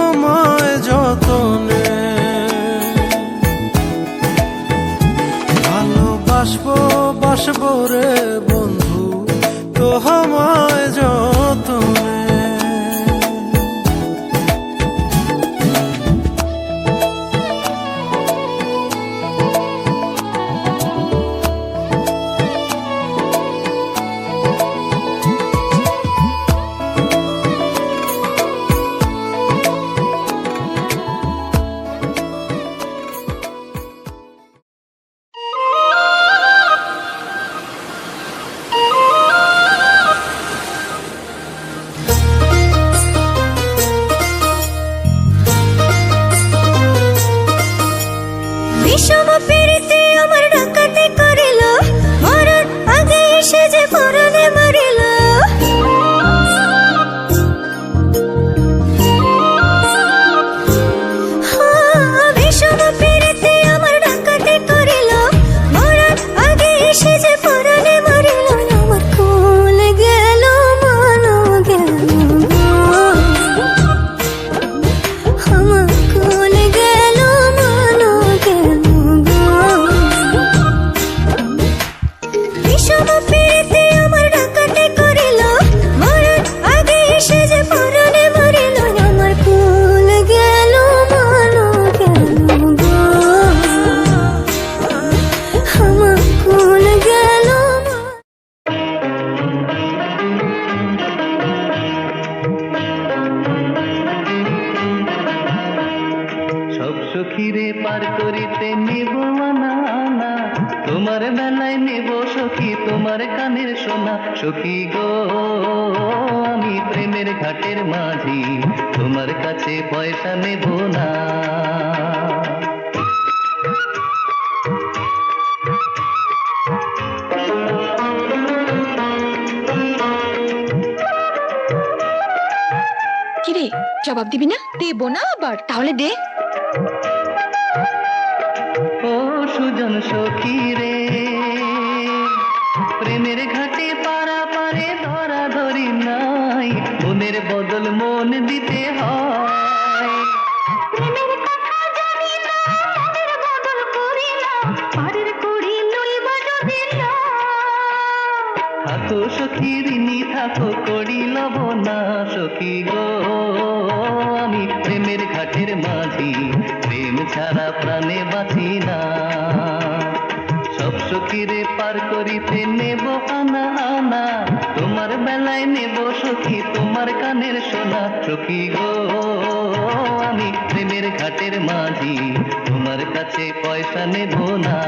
তোমায় যতনে। ভালোবাসবো বাসবো রে বন্ধু তোমায় যতনে। সখীরে পার করিতে নেব আনা তোমার বেলায় নেব সখী, তোমার কানের সোনা। সখী গো, আমি প্রেমের ঘাটের মাঝি, তোমার কাছে পয়সা নেব না। জবাব দিবি না? দেবো না আবার, তাহলে দে। সুজন সখী রে। প্রেমের ঘাটে পারা পারে ধরা ধরি নাই। মনের বদল মন দিতে হয়। থাকো সখী ঋণী থাকো করি লব না সখী গো। আমি প্রেমের ঘাটের মাঝি, প্রেম ছাড়া প্রাণে বাঁচি না। সব সখীরে পার করিতে নেব আনা আনা, তোমার বেলায় নেব সখী তোমার কানের সোনা। সখী গো, আমি প্রেমের ঘাটের মাঝি, তোমার কাছে পয়সা নেব না।